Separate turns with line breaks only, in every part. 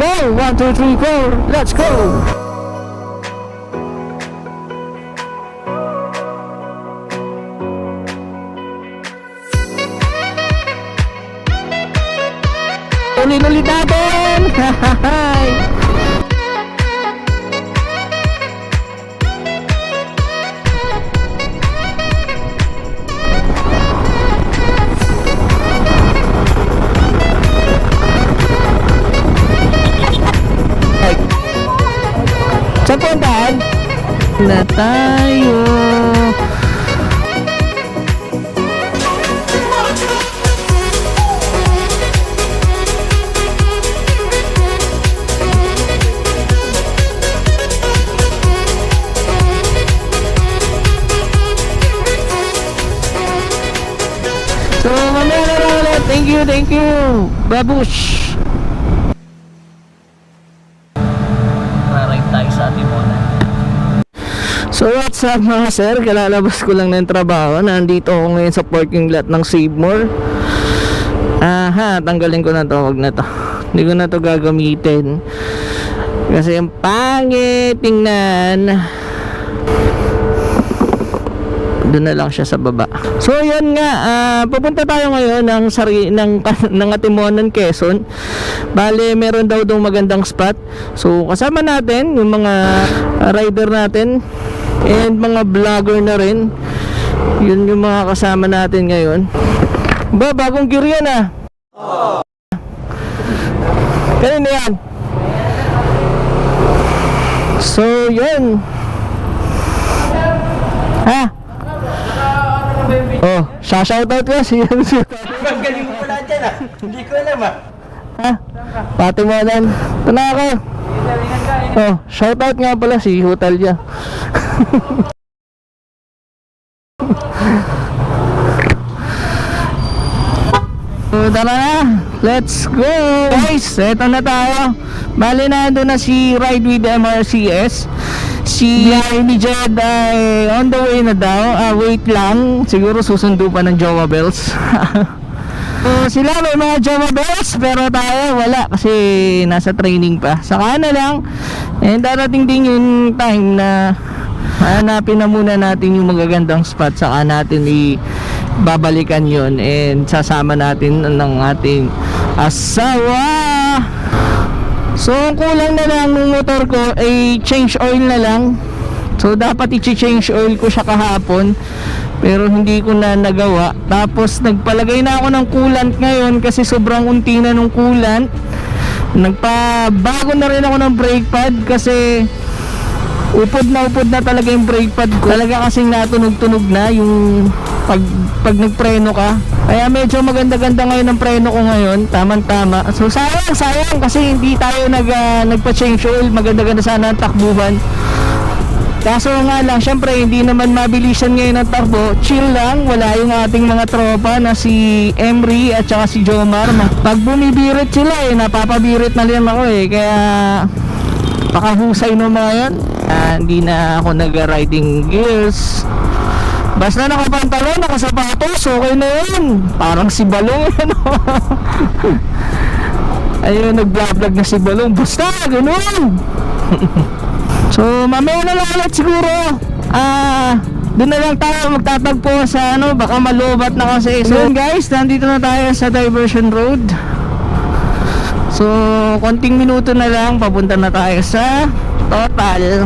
go! One, two, three, four. Let's go! Na tayo. So, mamaya na lang. Thank you, thank you. Babush. What's up mga sir? Kalalabas ko lang ng trabaho. Nandito ako ngayon sa parking lot ng Save More. Aha, tanggalin ko na to. Wag na to. Hindi ko na to gagamitin. Kasi yung pangit tingnan. Doon na lang siya sa baba. So yun nga, ah, pupunta tayo ngayon ng sari ng ng Atimonan, Quezon. Bale, meron daw dong magandang spot. So kasama natin yung mga rider natin and mga vlogger na rin. Yun yung mga kasama natin ngayon. Ba, bagong gear yan ah. Kanina yan. So, yun. Ha? Oh, shoutout ko si
Ang galing mo pala dyan ah. Hindi ko alam ah.
Ha? Pati mo na ako. Oh, shoutout nga pala si Hotelya. So, tara na. Let's go. Guys, eto na tayo. Bali na na si Ride with MRCS. Si ni Jed ay on the way na daw. Ah, wait lang. Siguro susundo pa ng Jowa Bells. So, sila may mga Java Bells pero tayo wala kasi nasa training pa. Saka na lang. And darating din yung time na hanapin na muna natin yung magagandang spot saka natin i babalikan yon and sasama natin ng ating asawa. So, ang kulang na lang ng motor ko ay change oil na lang. So, dapat i-change oil ko siya kahapon. Pero hindi ko na nagawa. Tapos, nagpalagay na ako ng coolant ngayon kasi sobrang unti na nung coolant. Nagpabago na rin ako ng brake pad kasi upod na upod na talaga yung brake pad ko. Talaga kasing natunog-tunog na yung pag, pag nagpreno ka. Kaya medyo maganda-ganda ngayon ang preno ko ngayon. Tamang-tama. So sayang, sayang kasi hindi tayo nag, ah, nagpa-change oil. Maganda-ganda sana ang takbuhan. Kaso nga lang, syempre hindi naman mabilisan ngayon ang takbo. Chill lang, wala yung ating mga tropa na si Emery at saka si Jomar. Pag bumibirit sila eh, napapabirit na rin ako eh. Kaya pakahusay no mga yan. Hindi na ako nag-riding gears. Basta nakapantalon, nakasapatos, okay na yun. Parang si Balong yan. Ayun, nag-vlog na si Balong. Basta, ganun. so, mamaya na lang ulit siguro. Ah, doon na lang tayo magtatagpo sa ano, baka malubat na kasi. So, guys, nandito na tayo sa Diversion Road. So, konting minuto na lang, papunta na tayo sa Total.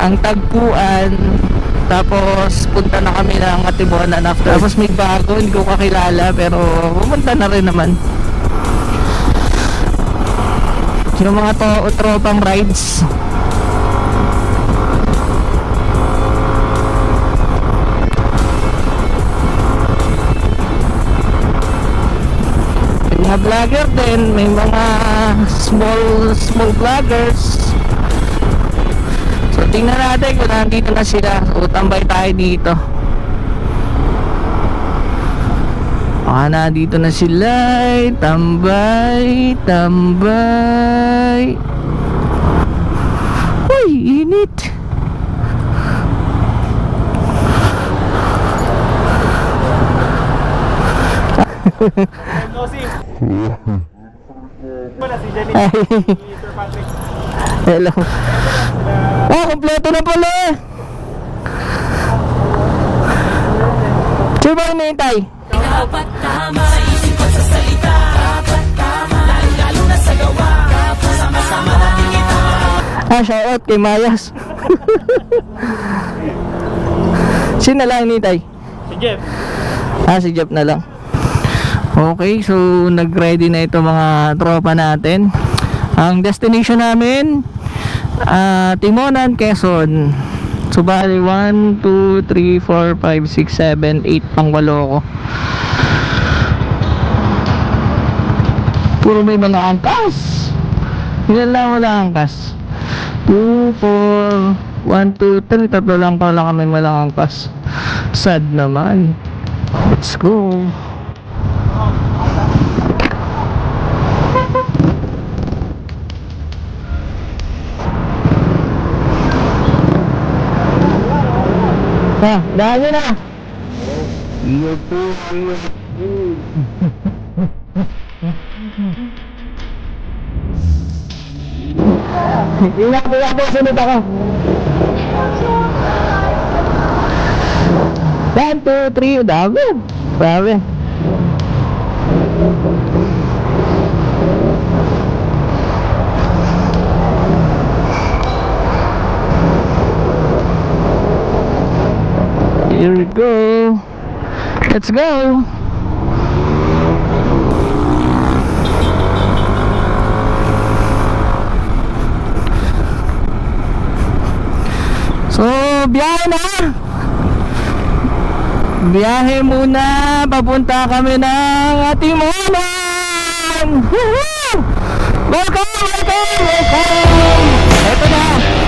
Ang tagpuan. Tapos, punta na kami ng Atibonan after. Tapos may bago, hindi ko kakilala, pero pupunta na rin naman. Yung mga to tropang rides. Mga vlogger din, may mga small small vloggers. So tingnan natin kung nandito na sila. So tambay tayo dito. Baka nandito na sila. Tambay, tambay. Uy, init. Hello. Oh, kompleto na pala. Sino ba hinihintay?
Dapat tama sa isip at sa salita Dapat tama Lalo na sa gawa Sama-sama natin ito
Ah, shout out kay Mayas. Sino na lang hinihintay?
Si Jeff.
Ah, si Jeff na lang. Okay, so nag-ready na ito mga tropa natin. Ang destination namin, ah, Timonan, Quezon. So, bali 1, 2, 3, 4, 5, 6, 7, 8 pang walo ko. Puro may mga angkas. Ilan lang wala angkas? 2, 4, 1, 2, 3. Tatlo lang pala kami walang angkas. Sad naman. Let's go. Ha, dahil na. Iyo po, iyo po. Ingat po ako, sunod ako. One, two, three, dami. Dami. Here we go. Let's go. So, biyahe na. Biyahe muna. Papunta kami ng Atimunan. Woohoo! Welcome, welcome, welcome. Ito na.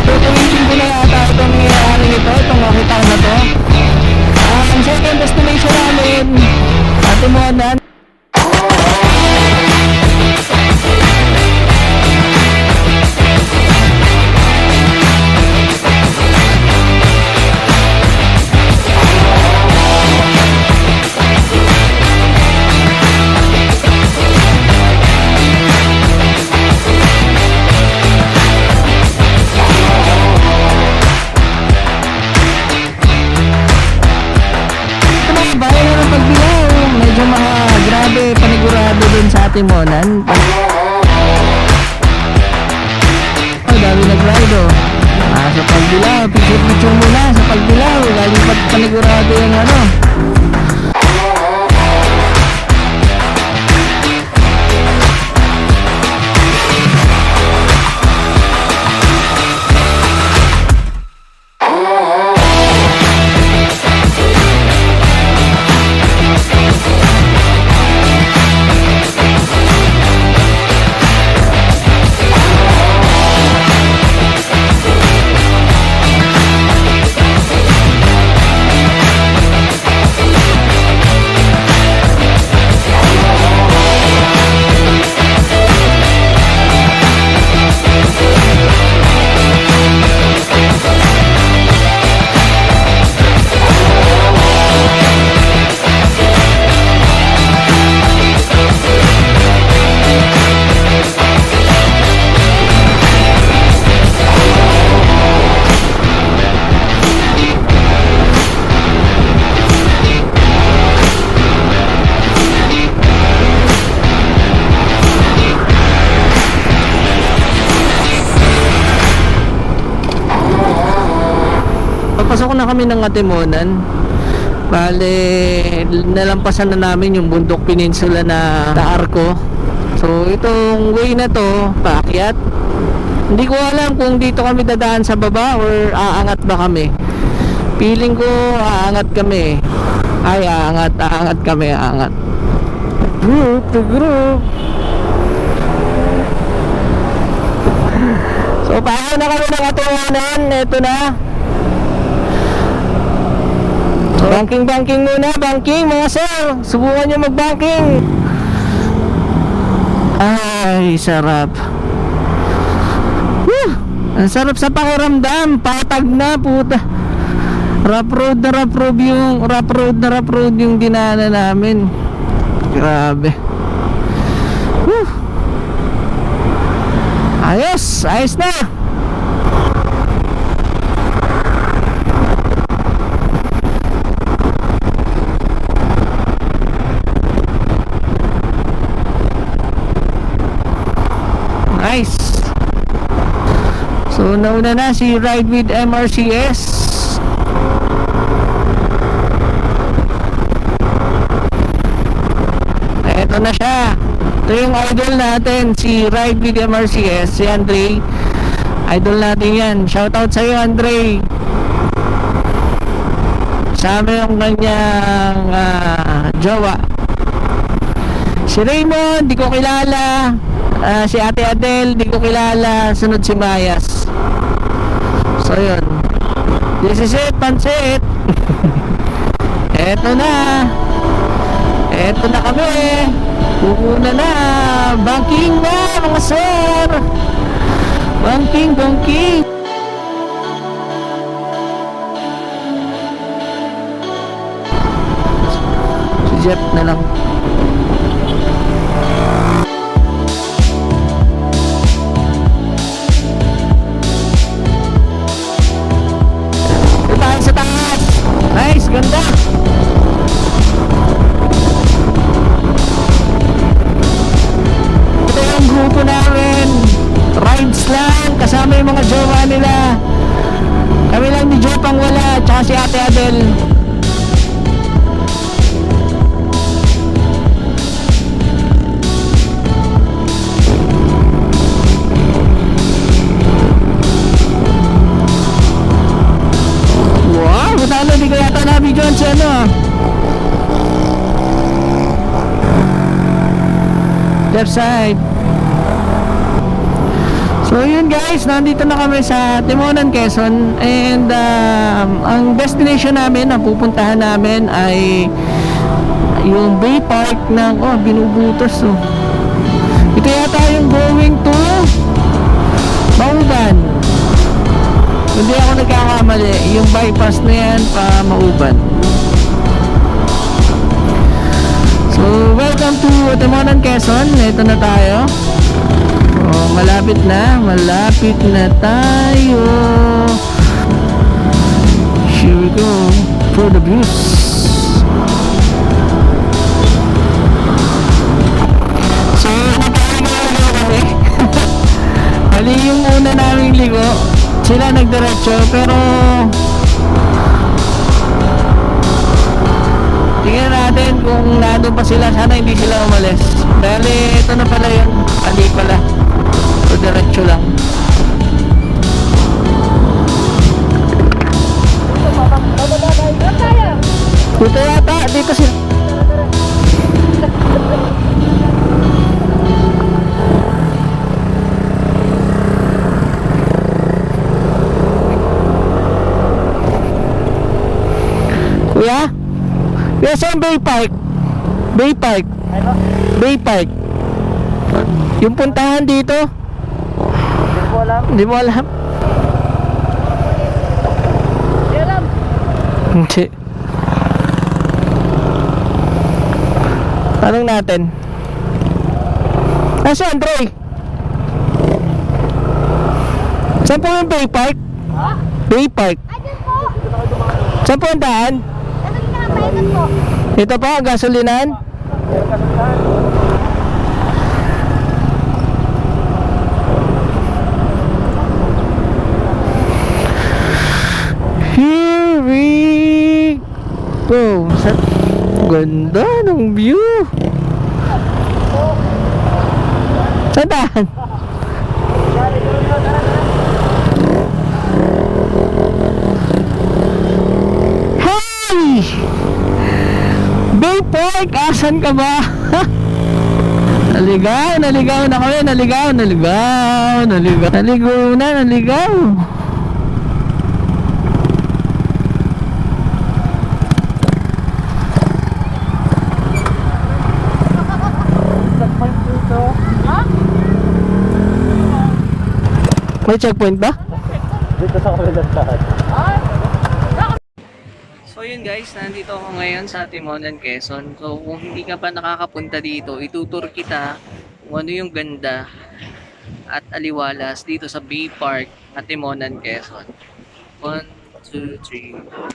Tutuwisin ko na yata itong nangyayari nito. Itong makita ko na to. Second destination namin, Atimunan. Ito dun na kami ng Atimonan. Bale, nalampasan na namin yung bundok peninsula na, na Arco. So, itong way na to, paakyat. Hindi ko alam kung dito kami dadaan sa baba or aangat ba kami. Feeling ko aangat kami. Ay, aangat, aangat kami, aangat. Group to group. So, paano na kami ng Atimonan? Ito na. Banking banking muna, banking mga sir. Subukan nyo mag-banking. Ay, sarap. Woo! Ang sarap sa pakiramdam. Patag na, puta. Rough road na rough road yung rough road na rough road yung dinaanan namin. Grabe. Woo! Ayos, ayos na. Nice. So nauna na si Ride with MRCS. Eto na siya. Ito yung idol natin, si Ride with MRCS, si Andre. Idol natin yan. Shoutout sa iyo, Andre. Sama yung kanyang ah, jowa. Si Raymond, di ko kilala. Ah, si Ate Adele, di ko kilala. Sunod si Mayas. So, yun. This is it, pansit. Eto na. Eto na kami. Pupuna na. Banking na, mga sir. Banking, banking. Si Jeff na lang. Ano. Left side. So yun guys, nandito na kami sa Timonan, Quezon and um, ang destination namin, ang pupuntahan namin ay yung Bay Park ng, oh binubutos oh. Ito yata yung going to Mauban. Hindi ako nagkakamali, yung bypass na yan pa Mauban. Timonan, Quezon. Ito na tayo. Oh, malapit na, malapit na tayo. Here we go for the views. So, kami. Mali yung una naming ligo. Sila nagdiretso, pero Tingnan natin kung nandun pa sila. Sana hindi sila umalis. Kuya, saan Bay Park? Bay Park. Bay Park. Yung puntahan dito?
Hindi ko alam.
Hindi mo alam?
Hindi alam.
Hindi. Tanong natin. Ah, si Andre? Saan po yung Bay Park? Bay Park. Saan po ang daan?
Ano yung nakapainan po?
Ito po, gasolinan? Here we go. Ganda ng view. Saan? Hey! Bay Park, asan ka ba? naligaw, naligaw na kami, naligaw, naligaw, naligaw, naligaw na, naligaw. May checkpoint ba?
Dito sa kabilang saan.
Yun guys, nandito ako ngayon sa Timonan, Quezon. So kung hindi ka pa nakakapunta dito, itutur kita kung ano yung ganda at Aliwalas dito sa Bay Park at Timonan, Quezon. 1, 2, 3.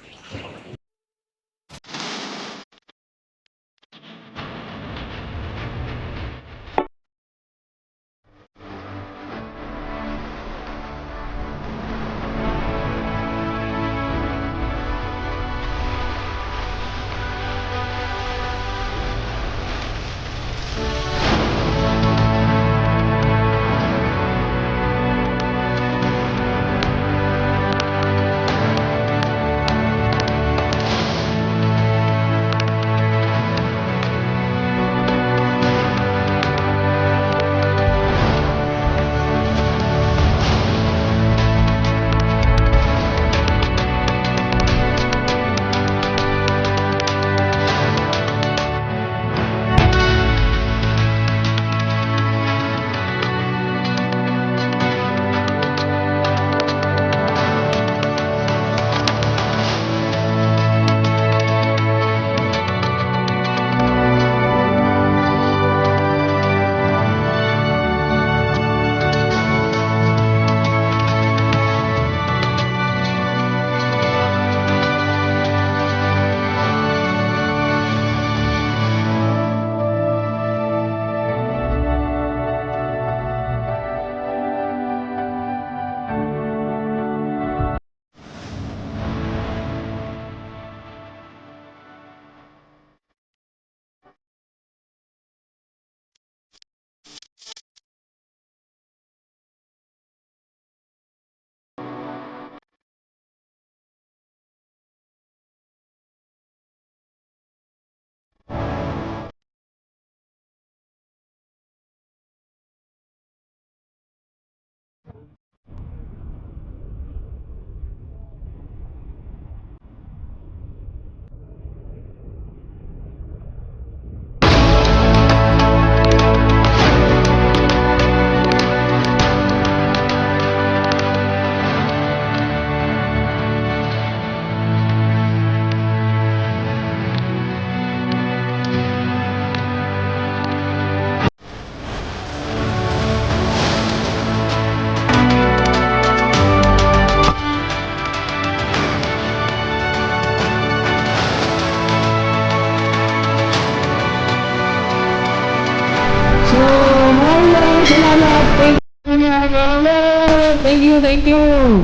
tem um